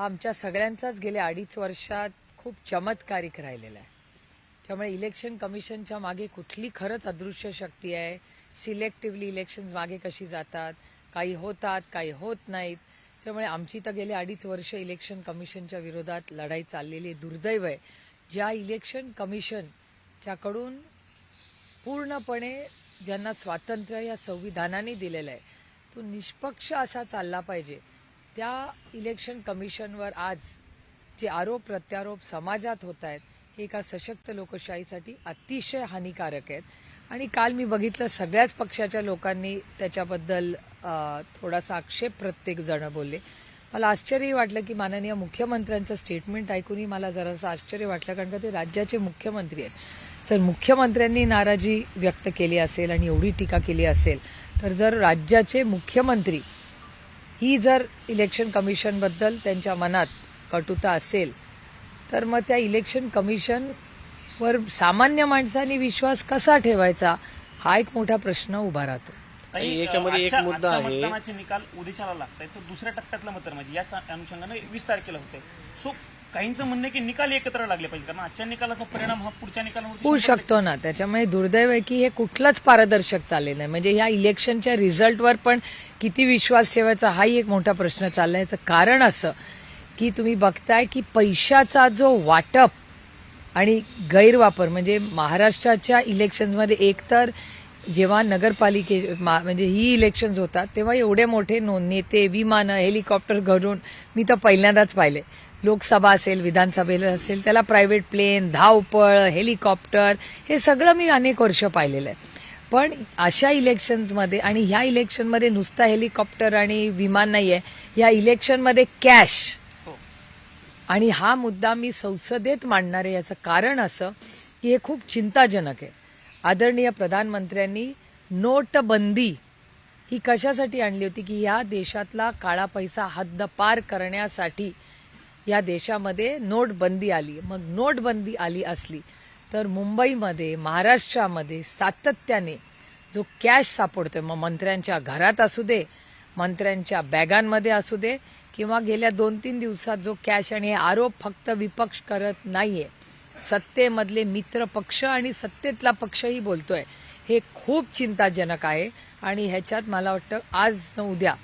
हा आमच्या सगळ्यांचाच गेल्या अडीच वर्षात खूप चमत्कारिक राहिलेला आहे. त्यामुळे इलेक्शन कमिशनच्या मागे कुठली खरंच अदृश्य शक्ती आहे? सिलेक्टिव्हली इलेक्शन्स मागे कशी जातात? काही होतात काही होत नाहीत. त्यामुळे आमची तर गेले अडीच वर्ष इलेक्शन कमिशनच्या विरोधात लढाई चाललेली दुर्दैव आहे. ज्या इलेक्शन कमिशनच्याकडून पूर्णपणे ज्यांना स्वातंत्र्य या संविधानाने दिलेलं आहे तो निष्पक्ष असा चालला पाहिजे. त्या इलेक्शन कमिशनवर आज जे आरोप प्रत्यारोप समाजात होत आहेत हे एका सशक्त लोकशाहीसाठी अतिशय हानिकारक आहेत. आणि काल मी बघितलं सगळ्याच पक्षाच्या लोकांनी त्याच्याबद्दल थोडासा आक्षेप प्रत्येक जण बोलले. मला आश्चर्यही वाटलं की माननीय मुख्यमंत्र्यांचं स्टेटमेंट ऐकूनही मला जरासं आश्चर्य वाटलं कारण का ते राज्याचे मुख्यमंत्री आहेत. जर मुख्यमंत्र्यांनी नाराजी व्यक्त केली असेल आणि एवढी टीका केली असेल तर जर राज्याचे मुख्यमंत्री ही जर इलेक्शन कमिशनबद्दल त्यांच्या मनात कटुता असेल तर मग त्या इलेक्शन कमिशनवर सामान्य माणसांनी विश्वास कसा ठेवायचा हा एक मोठा प्रश्न उभा राहतो. याच्यामध्ये एक मुद्दा आहे. मतदानाचे निकाल उद्याच्याला लागत आहेत तर दुसऱ्या टप्प्यातलं मतदान म्हणजे याच अनुषंगाने वीस तारखेला होते सो काहींचं म्हणणं आहे की निकाल एकत्र लागले पाहिजे कारण आजच्या निकालाचा परिणाम हा पुढच्या निकालावर होऊ शकतो ना त्याच्यामुळे दुर्दैव आहे की हे कुठलंच पारदर्शक चालले नाही. म्हणजे ह्या इलेक्शनच्या रिझल्टवर पण किती विश्वास ठेवायचा हाही एक मोठा प्रश्न चाललाय. याचं कारण असं की तुम्ही बघताय की पैशाचा जो वाटप आणि गैरवापर म्हणजे महाराष्ट्राच्या इलेक्शन्समध्ये एकतर जेव्हा नगरपालिके म्हणजे ही इलेक्शन्स होतात तेव्हा एवढे मोठे नेते विमानं हेलिकॉप्टर घरून मी तर पहिल्यांदाच पाहिले. लोकसभा असेल विधानसभेला असेल त्याला प्रायव्हेट प्लेन धावपळ हेलिकॉप्टर हे सगळं मी अनेक वर्ष पाहिलेलं आहे. पण अशा इलेक्शन्समध्ये आणि ह्या इलेक्शनमध्ये नुसता हेलिकॉप्टर आणि विमान नाही आहे या इलेक्शनमध्ये कॅश हो. आणि हा मुद्दा मी संसदेत मांडणार आहे याचं कारण असं की हे खूप चिंताजनक आहे. आदरणीय प्रधानमंत्र्यांनी नोटबंदी ही कशासाठी आणली होती की या देशातला काळा पैसा हद्दपार करण्यासाठी या देशामध्ये नोटबंदी आली. मग नोटबंदी आली असली तर मुंबईमध्ये महाराष्ट्रामध्ये सातत्याने जो कॅश सापडतोय मग मंत्र्यांच्या घरात असू दे मंत्र्यांच्या बॅगांमध्ये असू दे किंवा गेल्या दोन तीन दिवसात जो कॅश आणि हे आरोप फक्त विपक्ष करत नाहीये. सत्तेमधले मित्र पक्ष आणि सत्तेतला पक्षही बोलतोय. हे खूप चिंताजनक आहे आणि ह्याच्यात मला वाटतं आज उद्या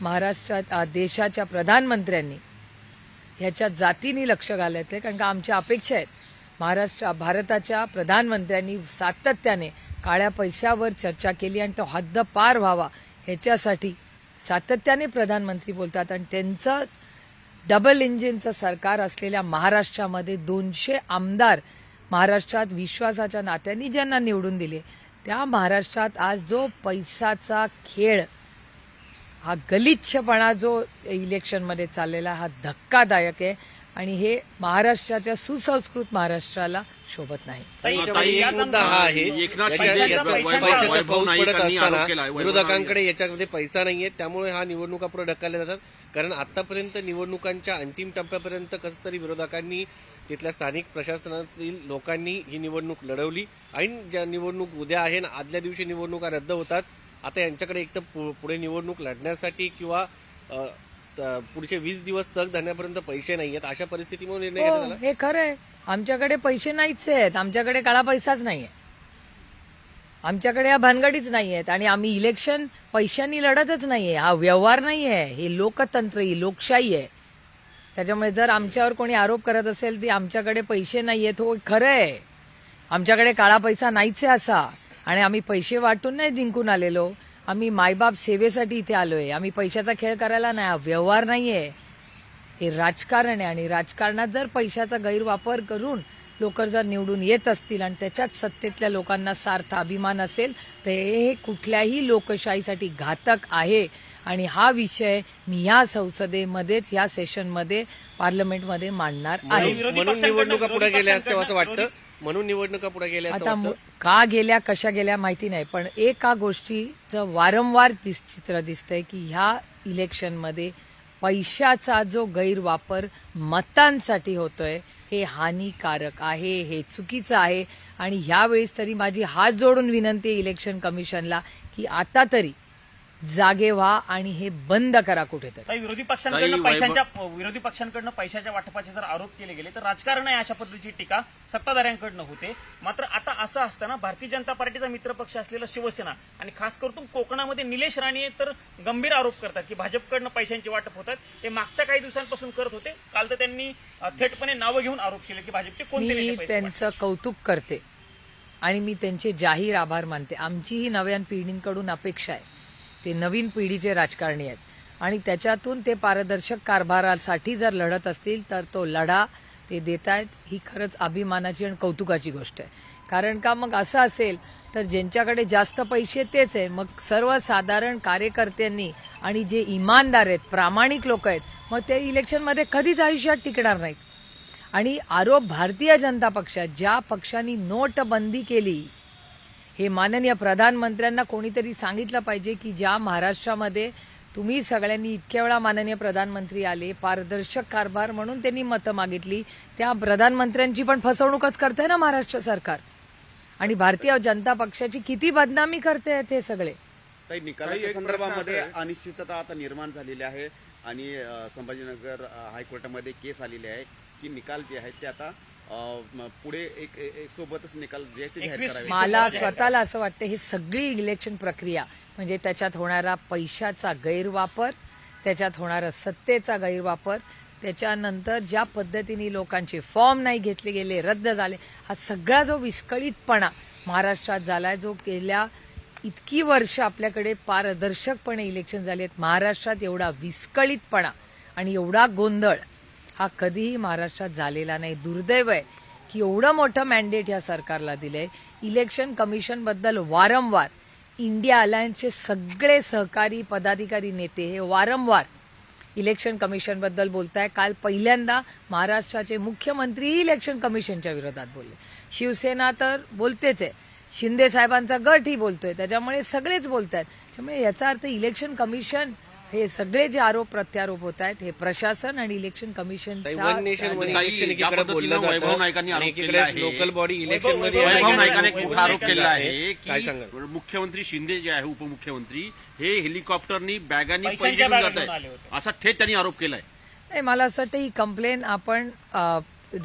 महाराष्ट्रात देशाच्या प्रधानमंत्र्यांनी ह्याच्या जातीने लक्ष घालायचं कारण का आमच्या अपेक्षा आहेत. महाराष्ट्र भारताच्या प्रधानमंत्र्यांनी सातत्याने काळ्या पैशावर चर्चा केली आणि तो हद्द पार व्हावा. ह्याच्यासाठी सातत्याने प्रधानमंत्री बोलतात आणि त्यांचं डबल इंजिनचं सरकार असलेल्या महाराष्ट्रामध्ये दोनशे आमदार महाराष्ट्रात विश्वासाच्या नात्यांनी ज्यांना निवडून दिले त्या महाराष्ट्रात आज जो पैशाचा खेळ हा गलिच्छपणा जो इलेक्शनमध्ये चाललेला हा धक्कादायक आहे आणि हे महाराष्ट्राच्या सुसंस्कृत महाराष्ट्राला शोभत नाही. मुद्दा हा आहे. पैशाचा- पाऊस पडत असताना विरोधकांकडे याच्यामध्ये पैसा नाहीये. त्यामुळे हा निवडणुका पुढे ढकलल्या जातात. कारण आतापर्यंत निवडणुकांच्या अंतिम टप्प्यापर्यंत कसं तरी विरोधकांनी तिथल्या स्थानिक प्रशासनातील लोकांनी ही निवडणूक लढवली. आणि ज्या निवडणूक उद्या आहे ना आदल्या दिवशी निवडणुका रद्द होतात आता यांच्याकडे एक तर पु- पुढे निवडणूक लढण्यासाठी किंवा त- पुढचे वीस दिवस तग धरण्यापर्यंत पैसे नाही आहेत. अशा परिस्थितीमुळे निर्णय घेण्यात हो आला? हे खरं आहे. आमच्याकडे पैसे नाहीच आहेत. आमच्याकडे काळा पैसाच नाहीये आमच्याकडे या भानगडीच नाही आहेत. आणि आम्ही इलेक्शन पैशांनी लढतच नाहीये हा व्यवहार नाहीये हे लोकतंत्र ही लोकशाही आहे. त्याच्यामुळे जर आमच्यावर कोणी आरोप करत असेल की आमच्याकडे पैसे नाहीयेत हो खरं आहे. आमच्याकडे काळा पैसा नाहीच आहे असा. आणि आम्ही पैसे वाटून नाही जिंकून आलेलो. आम्ही मायबाप सेवेसाठी इथे आलोय. आम्ही पैशाचा खेळ करायला नाही व्यवहार नाहीये. हे राजकारण आहे आणि राजकारणात जर पैशाचा गैरवापर करून लोक जर निवडून येत असतील आणि त्याच्यात सत्तेतल्या लोकांना सार्थ अभिमान असेल तर हे कुठल्याही लोकशाहीसाठी घातक आहे. आणि हा विषय मी या संसदेमध्येच या सेशनमध्ये पार्लमेंटमध्ये मांडणार आहे. म्हणून निवडणुका पुढे गेल्या असते असं वाटतं? म्हणून निवडणुका पुढे गेल्या असं आता का गेल्या कशा गेल्या माहिती नाही पण एका गोष्टीचं वारंवार दिस- चित्र दिसतंय की ह्या इलेक्शनमध्ये पैशाचा जो गैरवापर मतांसाठी होतोय हे हानिकारक आहे हे चुकीचं आहे. आणि ह्यावेळेस तरी माझी हात जोडून विनंती आहे इलेक्शन कमिशनला की आता तरी जागे व्हा आणि हे बंद करा कुठेतरी. काही विरोधी पक्षांकडनं पैशांच्या विरोधी पक्षांकडनं पैशाच्या वाटपाचे जर आरोप केले गेले तर राजकारण आहे अशा पद्धतीची टीका सत्ताधाऱ्यांकडनं होते. मात्र आता असं असताना भारतीय जनता पार्टीचा मित्रपक्ष असलेला शिवसेना आणि खास करून कोकणामध्ये निलेश राणे तर गंभीर आरोप करतात की भाजपकडनं पैशांची वाटप होतात. ते मागच्या काही दिवसांपासून करत होते. काल तर त्यांनी अ, थेटपणे नावं घेऊन आरोप केले की भाजपचे कोणते मी नेते पैसे वाटतात. त्यांचं कौतुक करते आणि मी त्यांचे जाहीर आभार मानते. आमचीही नव्या पिढींकडून अपेक्षा आहे. ते नवीन पिढीचे राजकारणी आहेत. आणि त्याच्यातून ते पारदर्शक कारभारासाठी जर लढत असतील तर तो लढा ते देत आहेत ही खरंच अभिमानाची आणि कौतुकाची गोष्ट आहे. कारण का मग असं असेल तर ज्यांच्याकडे जास्त पैसे तेच आहे. मग सर्वसाधारण कार्यकर्त्यांनी आणि जे इमानदार आहेत प्रामाणिक लोक आहेत मग ते इलेक्शनमध्ये कधीच आयुष्यात टिकणार नाहीत. आणि आरोप भारतीय जनता पक्षात ज्या पक्षांनी नोटबंदी केली हे माननीय प्रधानमंत्र्यांना कोणीतरी सांगितलं पाहिजे की ज्या महाराष्ट्रामध्ये तुम्ही सगळ्यांनी इतक्या वेळा माननीय प्रधानमंत्री आले पारदर्शक कारभार म्हणून त्यांनी मतं मागितली त्या प्रधानमंत्र्यांची पण फसवणूकच करते ना महाराष्ट्र सरकार. आणि भारतीय जनता पक्षाची किती बदनामी करते आहेत हे सगळे. काही निकालाच्या संदर्भामध्ये अनिश्चितता आता निर्माण झालेली आहे आणि संभाजीनगर हायकोर्टामध्ये केस आलेली आहे की निकाल जे आहेत ते आता पुढे एक एक सोबतच निकाल जे ते जाहीर करावे. मला स्वतःला असं वाटतं ही सगळी इलेक्शन प्रक्रिया म्हणजे त्याच्यात होणारा पैशाचा गैरवापर त्याच्यात होणारा सत्तेचा गैरवापर त्याच्यानंतर ज्या पद्धतीने लोकांचे फॉर्म नाही घेतले गेले रद्द झाले हा सगळा जो विस्कळीतपणा महाराष्ट्रात झालाय जो गेल्या इतकी वर्ष आपल्याकडे पारदर्शकपणे इलेक्शन झाले आहेत महाराष्ट्रात एवढा विस्कळीतपणा आणि एवढा गोंधळ हा कधीही महाराष्ट्रात झालेला नाही. दुर्दैव आहे की एवढं मोठं मॅन्डेट या सरकारला दिलंय. इलेक्शन कमिशनबद्दल वारंवार इंडिया अलायन्सचे सगळे सहकारी पदाधिकारी नेते हे वारंवार इलेक्शन कमिशनबद्दल बोलत बोलताय. काल पहिल्यांदा महाराष्ट्राचे मुख्यमंत्रीही इलेक्शन कमिशनच्या विरोधात बोलले. शिवसेना तर बोलतेच आहे. शिंदे साहेबांचा गटही बोलतोय. त्याच्यामुळे सगळेच बोलत आहेत त्यामुळे याचा अर्थ इलेक्शन कमिशन हे सगळे जे आरोप प्रत्यारोप होत आहेत हे प्रशासन आणि इलेक्शन वन नेशन वन एकीकडे बोललं वैभव आरोप केला आहे. लोकल बॉडी इलेक्शनमध्ये वैभव मोठा आरोप केला आहे की? मुख्यमंत्री शिंदे जे आहे उपमुख्यमंत्री हे हेलिकॉप्टरनी बॅगांनी पैसे घेऊन जात आहे. असा थेट त्यांनी आरोप केलाय नाही मला असं वाटतं ही कंप्लेन आपण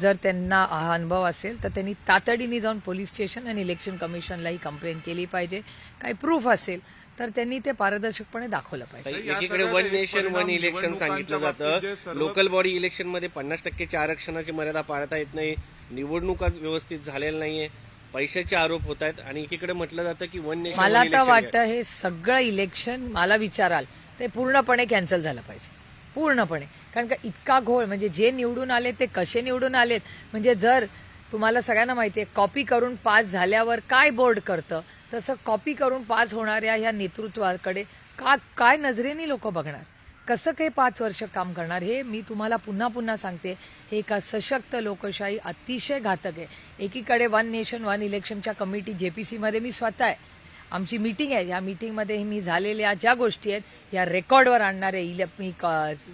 जर त्यांना हा अनुभव असेल तर त्यांनी तातडीने जाऊन पोलीस स्टेशन आणि इलेक्शन कमिशनला ही कंप्लेन केली पाहिजे काही प्रूफ असेल तर त्यांनी ते पारदर्शकपणे दाखवलं पाहिजे. एकीकडे वन नेशन वन इलेक्शन सांगितलं जातं. लोकल बॉडी इलेक्शनमध्ये पन्नास टक्केच्या आरक्षणाची मर्यादा पाळता येत नाही. निवडणुका व्यवस्थित झालेल्या नाहीये. पैशाचे आरोप होत आहेत. आणि एकीकडे म्हटलं जातं की वन नेशन मला तर वाटतं हे सगळं इलेक्शन मला विचाराल ते पूर्णपणे कॅन्सल झालं पाहिजे. पूर्णपणे. कारण का इतका घोळ म्हणजे जे निवडून आले ते कसे निवडून आलेत? म्हणजे जर तुम्हाला सगळ्यांना माहिती आहे कॉपी करून पास झाल्यावर काय बोर्ड करतं? तसं कॉपी करून पास होणाऱ्या ह्या नेतृत्वाकडे का काय नजरेने लोक बघणार? कसं काही पाच वर्ष काम करणार? हे मी तुम्हाला पुन्हा पुन्हा सांगते. हे एका सशक्त लोकशाही अतिशय घातक आहे. एकीकडे वन नेशन वन इलेक्शनच्या कमिटी जेपीसीमध्ये मी स्वतः आहे. आमची मीटिंग आहे. या मीटिंगमध्ये मी झालेल्या ज्या गोष्टी आहेत या रेकॉर्डवर आणणार आहे इले- मी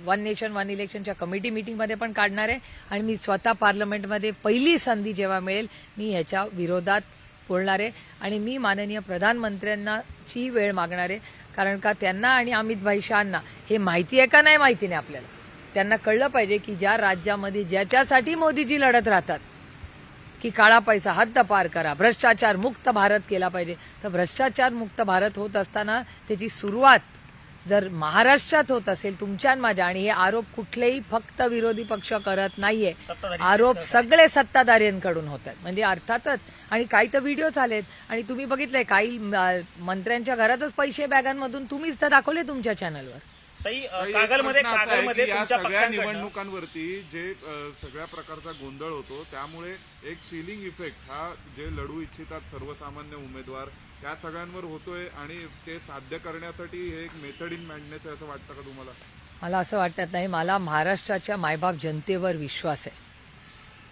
वन नेशन वन इलेक्शनच्या कमिटी मीटिंगमध्ये पण काढणार आहे. आणि मी स्वतः पार्लमेंटमध्ये पहिली संधी जेव्हा मिळेल मी ह्याच्या विरोधात बोलणार आहे. आणि मी माननीय प्रधानमंत्र्यांनाची वेळ मागणार आहे. कारण का त्यांना आणि अमितभाई शहांना हे माहिती आहे का नाही माहिती नाही आपल्याला. त्यांना कळलं पाहिजे की ज्या राज्यामध्ये ज्याच्यासाठी मोदीजी लढत राहतात की काळा पैसा हद्द पार करा. भ्रष्टाचार मुक्त भारत केला पाहिजे. तर भ्रष्टाचार मुक्त भारत होत असताना त्याची सुरुवात जर महाराष्ट्रात होत असेल तुमच्या माझ्या आणि हे आरोप कुठलेही फक्त विरोधी पक्ष करत नाहीये. आरोप. सगळे सत्ताधाऱ्यांकडून होत आहेत. म्हणजे अर्थातच आणि काही तर व्हिडिओ आलेत आणि तुम्ही बघितलंय काही मंत्र्यांच्या घरातच पैसे बॅगांमधून तुम्हीच तर दाखवले तुमच्या चॅनलवर ताई कागलमध्ये कागलमध्ये या सगळ्या निवडणुकांवरती जे सगळ्या प्रकारचा गोंधळ होतो त्यामुळे एक चिलिंग इफेक्ट हा जे लढू इच्छितात सर्वसामान्य उमेदवार त्या सगळ्यांवर होतोय आणि ते साध्य करण्यासाठी हे एक मेथड इन मॅडनेस आहे असं वाटतं का तुम्हाला? मला असं वाटत नाही. मला महाराष्ट्राच्या मायबाप जनतेवर विश्वास आहे.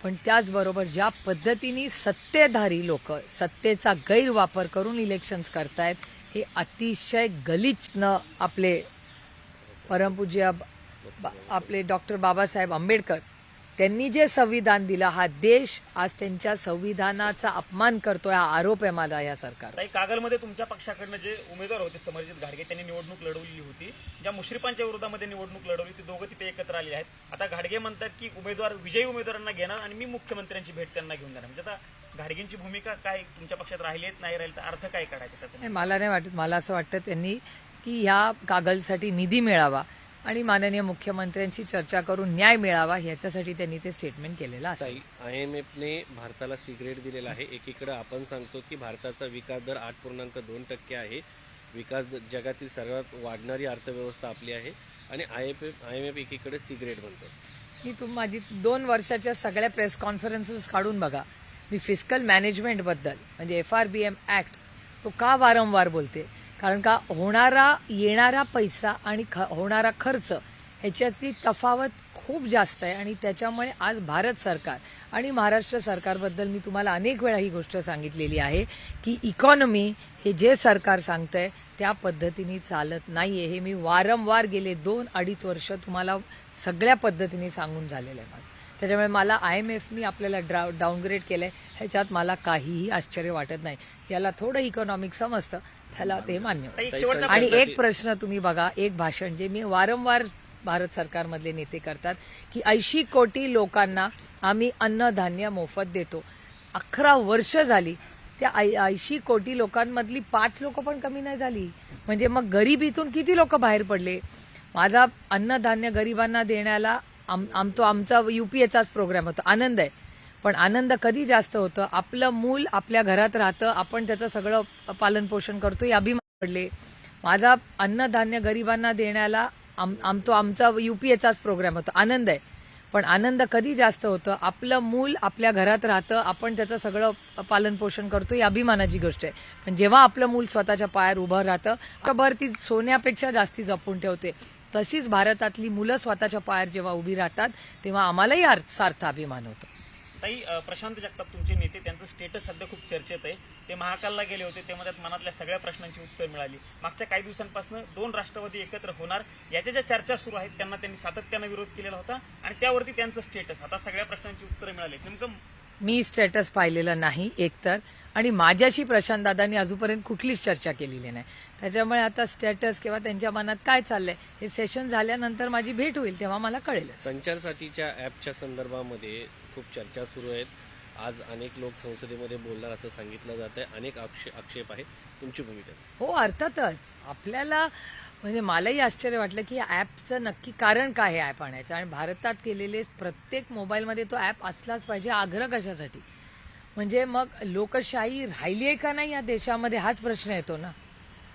पण त्याचबरोबर ज्या पद्धतीने सत्तेधारी लोक सत्तेचा गैरवापर करून इलेक्शन्स करतायत हे अतिशय गलिच्छ आपले परमपूज्य आपले डॉक्टर बाबासाहेब आंबेडकर त्यांनी जे संविधान दिलं हा देश आज त्यांच्या संविधानाचा अपमान करतोय हा आरोप आहे मला या सरकार कागलमध्ये तुमच्या पक्षाकडनं जे उमेदवार होते समरजित घाडगे त्यांनी निवडणूक लढवलेली होती. ज्या मुश्रीफांच्या विरोधामध्ये निवडणूक लढवली ती दोघं तिथे एकत्र आलेले आहेत. आता घाडगे म्हणतात की उमेदवार विजयी उमेदवारांना घेणार आणि मी मुख्यमंत्र्यांची भेट त्यांना घेऊन जाणार. म्हणजे आता घाडगेंची भूमिका काय? तुमच्या पक्षात राहिली नाही राहील तर अर्थ काय काढायचा त्याचा? मला नाही वाटत. मला असं वाटतं त्यांनी की ह्या कागलसाठी निधी मिळावा आणि माननीय मुख्यमंत्र्यांशी चर्चा करून न्याय मिळावा ह्याच्यासाठी त्यांनी ते स्टेटमेंट केलेलं असेल. आय एम एफने भारताला सिगरेट दिलेला आहे. एकीकडे आपण सांगतो की भारताचा विकास दर आठ पूर्णांक दोन टक्के आहे. विकास जगातील सर्वात वाढणारी अर्थव्यवस्था आपली आहे आणि I F F I M F एकीकडे सिगरेट म्हणतो मी तुम माझी दोन वर्षाच्या सगळ्या प्रेस कॉन्फरन्सेस काढून बघा. मी फिजिकल मॅनेजमेंटबद्दल म्हणजे F R B M act तो का वारंवार बोलते? कारण का होणारा येणारा पैसा आणि ख होणारा खर्च ह्याच्यातली तफावत खूप जास्त आहे आणि त्याच्यामुळे आज भारत सरकार आणि महाराष्ट्र सरकारबद्दल मी तुम्हाला अनेक वेळा ही गोष्ट सांगितलेली आहे की इकॉनॉमी हे जे सरकार सांगतंय त्या पद्धतीने चालत नाहीये. हे मी वारंवार गेले दोन अडीच वर्ष तुम्हाला सगळ्या पद्धतीने सांगून झालेलं आहे माझं. त्याच्यामुळे मला आय एम एफनी आपल्याला ड्रा डाऊनग्रेड केलंय. ह्याच्यात मला काहीही आश्चर्य वाटत नाही. ज्याला थोडं इकॉनॉमिक समजतं. त्याला ते मान्य आणि एक प्रश्न तुम्ही बघा एक भाषण जे मी वारंवार भारत सरकारमधले नेते करतात की ऐंशी कोटी लोकांना आम्ही अन्नधान्य मोफत देतो. अकरा वर्ष झाली त्या ऐंशी कोटी लोकांमधली पाच लोक पण कमी नाही झाली. म्हणजे मग गरिबीतून किती लोक बाहेर पडले? माझा अन्नधान्य गरिबांना देण्याला आम आम तो आमचा युपीएचाच प्रोग्राम होता. आनंद आहे. पण आनंद कधी जास्त होतं? आपलं मूल आपल्या घरात राहतं आपण त्याचं सगळं पालन पोषण करतो हे अभिमान पडले माझा अन्नधान्य गरिबांना देण्याला आम आम तो आमचा युपीएचाच प्रोग्राम होता. आनंद आहे. पण आनंद कधी जास्त होतं? आपलं मूल आपल्या घरात राहतं आपण त्याचं सगळं पालन पोषण करतो ही अभिमानाची गोष्ट आहे. पण जेव्हा आपलं मूल स्वतःच्या पायावर उभं राहतं बरं ती सोन्यापेक्षा जास्ती जपून ठेवते. तशीच भारतातली मुलं स्वतःच्या पायावर जेव्हा उभी राहतात तेव्हा आम्हालाही अर्थ- सार्थ अभिमान होतो. ताई प्रशांत जगताप तुमचे नेते त्यांचं स्टेटस सध्या खूप चर्चेत आहे. ते महाकालला गेले होते तेव्हा त्यात मनातल्या सगळ्या प्रश्नांची उत्तर मिळाली. मागच्या काही दिवसांपासून दोन राष्ट्रवादी एकत्र होणार. याच्या ज्या चर्चा सुरू आहेत त्यांना त्यांनी सातत्यानं विरोध केलेला होता आणि त्यावरती त्यांचं स्टेटस आता सगळ्या प्रश्नांची उत्तरं मिळाली नेमकं मी स्टेटस पाहिलेलं नाही एकतर. आणि माझ्याशी प्रशांत दादांनी अजूनपर्यंत कुठलीच चर्चा केलेली नाही. त्याच्यामुळे आता स्टेटस किंवा त्यांच्या मनात काय चाललंय हे सेशन झाल्यानंतर माझी भेट होईल तेव्हा मला कळेलच. संचार साथीच्या ॲपच्या संदर्भामध्ये खूप चर्चा सुरू आहेत. आज अनेक लोक संसदेमध्ये बोलणार असं सांगितलं जात आहे अनेक आक्षे- आक्षेप आहे. तुमची भूमिका हो अर्थातच. आपल्याला म्हणजे मलाही आश्चर्य वाटलं की ॲपचं नक्की कारण काय हे ॲप आणायचं? आणि भारतात केलेले प्रत्येक मोबाईलमध्ये तो ॲप असलाच पाहिजे आग्रह कशासाठी? म्हणजे मग लोकशाही राहिली आहे का नाही या देशामध्ये? हाच प्रश्न येतो ना.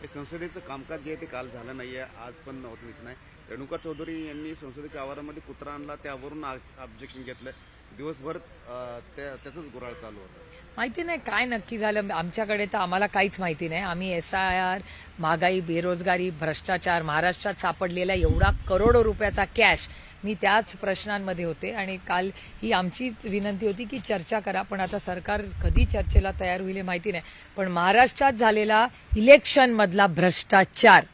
हे संसदेचं कामकाज जे आहे ते काल झालं नाहीये आज पण होत दिसत नाही. रेणुका चौधरी यांनी संसदेच्या आवारामध्ये कुत्रा आणला त्यावरून ऑब्जेक्शन घेतलं. दिवसभर त्या- त्याचंच गुराळ चालू होतं. माहिती नाही काय नक्की झालं. आमच्याकडे तर आम्हाला काहीच माहिती नाही. आम्ही एस आय आर महागाई बेरोजगारी भ्रष्टाचार महाराष्ट्रात सापडलेला एवढा करोडो रुपयाचा कॅश मी त्याच प्रश्नांमध्ये होते. आणि काल ही आमचीच विनंती होती की चर्चा करा पण आता सरकार कधी चर्चेला तयार होईल माहिती नाही. पण महाराष्ट्रात झालेला इलेक्शनमधला भ्रष्टाचार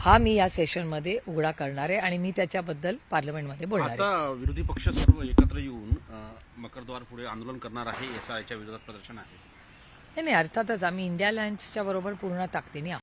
हा मी या सेशनमध्ये उघडा करणार आहे आणि मी त्याच्याबद्दल पार्लमेंटमध्ये बोलणार आहे. आता विरोधी पक्ष सर्व एकत्र येऊन मकरद्वार पुढे आंदोलन करणार आहे आयच्या विरोधात प्रदर्शन आहे. नाही नाही अर्थातच आम्ही इंडिया लायन्सच्या बरोबर पूर्ण ताकदीने आहोत.